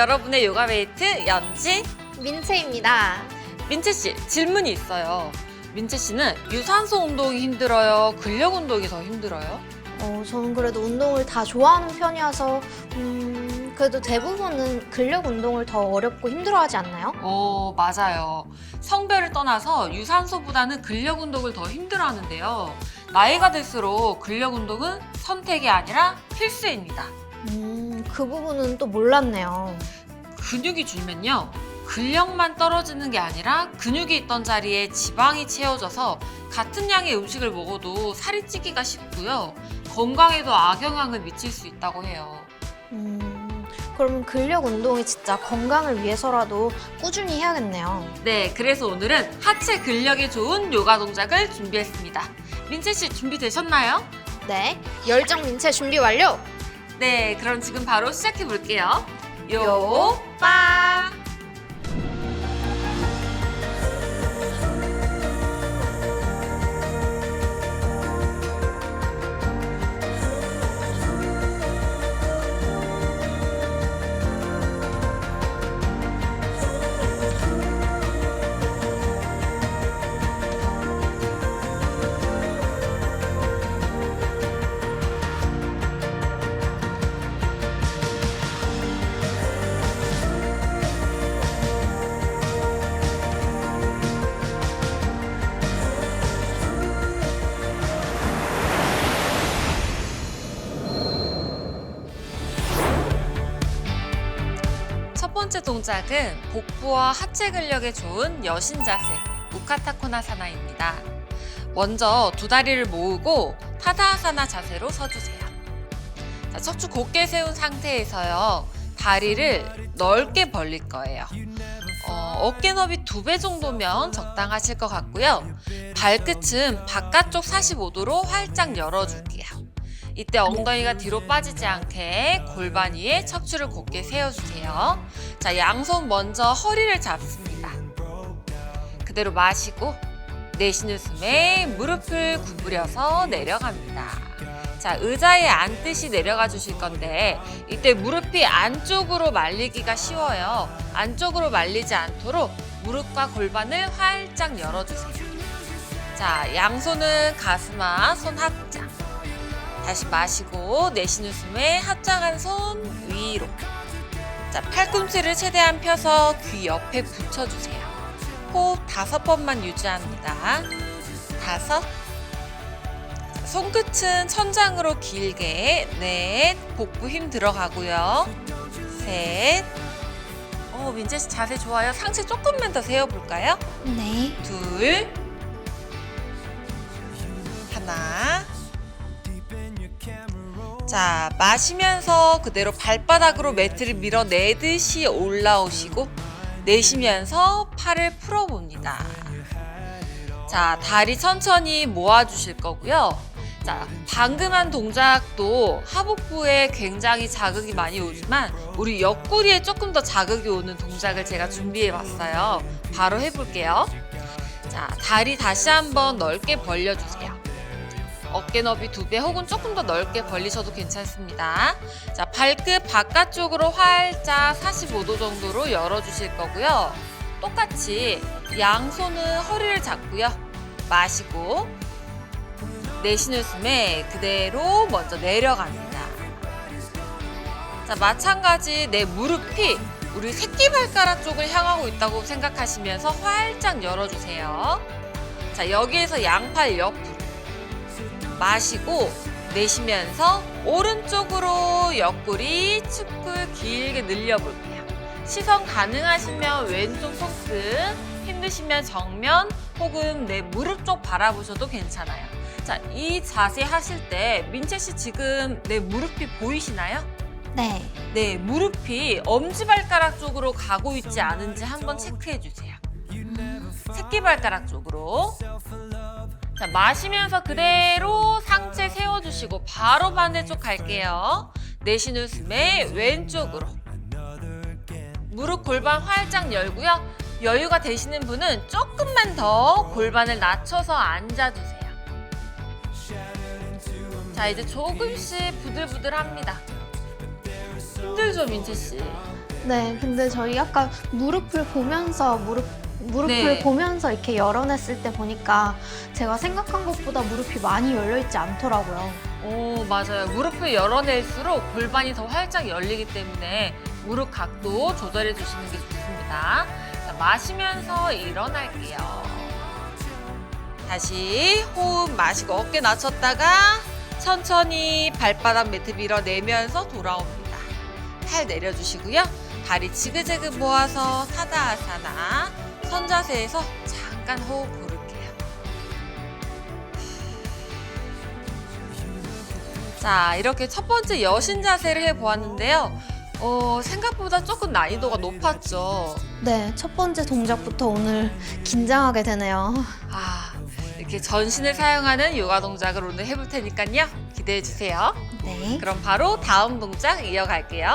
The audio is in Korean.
여러분의 요가 웨이트 연지 민채입니다. 민채 씨 질문이 있어요. 민채 씨는 유산소 운동이 힘들어요? 근력 운동이 더 힘들어요? 어, 저는 그래도 운동을 다 좋아하는 편이어서 음, 그래도 대부분은 근력 운동을 더 어렵고 힘들어하지 않나요? 어, 맞아요. 성별을 떠나서 유산소보다는 근력 운동을 더 힘들어하는데요. 나이가 들수록 근력 운동은 선택이 아니라 필수입니다. 음, 그 부분은 또 몰랐네요. 근육이 줄면요. 근력만 떨어지는 게 아니라 근육이 있던 자리에 지방이 채워져서 같은 양의 음식을 먹어도 살이 찌기가 쉽고요. 건강에도 악영향을 미칠 수 있다고 해요. 음, 그러면 근력 운동이 진짜 건강을 위해서라도 꾸준히 해야겠네요. 네, 그래서 오늘은 하체 근력에 좋은 요가 동작을 준비했습니다. 민채 씨 준비되셨나요? 네, 열정 민채 준비 완료! 네, 그럼 지금 바로 시작해 볼게요. 요, 요빠! 첫 번째 동작은 복부와 하체 근력에 좋은 여신 자세, 우카타코나사나입니다. 먼저 두 다리를 모으고 타다아사나 자세로 서주세요. 자, 척추 곧게 세운 상태에서요. 다리를 넓게 벌릴 거예요. 어, 깨 너비 두 배 정도면 적당하실 것 같고요. 발끝은 바깥쪽 45도로 활짝 열어줄게요. 이때 엉덩이가 뒤로 빠지지 않게 골반 위에 척추를 곧게 세워주세요. 자, 양손 먼저 허리를 잡습니다. 그대로 마시고 내쉬는 숨에 무릎을 구부려서 내려갑니다. 자, 의자에 앉듯이 내려가 주실 건데 이때 무릎이 안쪽으로 말리기가 쉬워요. 안쪽으로 말리지 않도록 무릎과 골반을 활짝 열어주세요. 자, 양손은 가슴아, 손 합장. 다시 마시고 내쉬는 숨에 합장한 손 위로. 자, 팔꿈치를 최대한 펴서 귀 옆에 붙여주세요. 호흡 다섯 번만 유지합니다. 다섯. 자, 손끝은 천장으로 길게. 넷. 복부 힘 들어가고요. 셋. 어, 민재 씨 자세 좋아요. 상체 조금만 더 세워볼까요? 네. 둘. 하나. 자, 마시면서 그대로 발바닥으로 매트를 밀어내듯이 올라오시고 내쉬면서 팔을 풀어봅니다. 자, 다리 천천히 모아주실 거고요. 자, 방금 한 동작도 하복부에 굉장히 자극이 많이 오지만 우리 옆구리에 조금 더 자극이 오는 동작을 제가 준비해 봤어요. 바로 해볼게요. 자, 다리 다시 한번 넓게 벌려주세요. 어깨 너비 두 배 혹은 조금 더 넓게 벌리셔도 괜찮습니다. 자, 발끝 바깥쪽으로 활짝 45도 정도로 열어주실 거고요. 똑같이 양손은 허리를 잡고요. 마시고 내쉬는 숨에 그대로 먼저 내려갑니다. 자, 마찬가지 내 무릎이 우리 새끼발가락 쪽을 향하고 있다고 생각하시면서 활짝 열어주세요. 자, 여기에서 양팔 옆으로. 마시고 내쉬면서 오른쪽으로 옆구리 축을 길게 늘려볼게요. 시선 가능하시면 왼쪽 손끝, 힘드시면 정면 혹은 내 무릎 쪽 바라보셔도 괜찮아요. 자, 이 자세 하실 때 민채 씨 지금 내 무릎이 보이시나요? 네. 네, 무릎이 엄지발가락 쪽으로 가고 있지 않은지 한번 체크해 주세요. 새끼발가락 쪽으로. 자, 마시면서 그대로 상체 세워주시고 바로 반대쪽 갈게요. 내쉬는 숨에 왼쪽으로. 무릎 골반 활짝 열고요. 여유가 되시는 분은 조금만 더 골반을 낮춰서 앉아주세요. 자, 이제 조금씩 부들부들합니다. 힘들죠, 민채 씨? 네, 근데 저희 아까 무릎을 보면서 무릎 무릎을 네. 보면서 이렇게 열어냈을 때 보니까 제가 생각한 것보다 무릎이 많이 열려 있지 않더라고요. 오, 맞아요. 무릎을 열어낼수록 골반이 더 활짝 열리기 때문에 무릎 각도 조절해 주시는 게 좋습니다. 자, 마시면서 일어날게요. 다시 호흡 마시고 어깨 낮췄다가 천천히 발바닥 매트 밀어내면서 돌아옵니다. 팔 내려주시고요. 다리 지그재그 모아서 타다아사나 선자세에서 잠깐 호흡 고를게요. 자, 이렇게 첫 번째 여신 자세를 해보았는데요. 어, 생각보다 조금 난이도가 높았죠. 네, 첫 번째 동작부터 오늘 긴장하게 되네요. 아, 이렇게 전신을 사용하는 요가 동작을 오늘 해볼 테니까요. 기대해 주세요. 네. 그럼 바로 다음 동작 이어갈게요.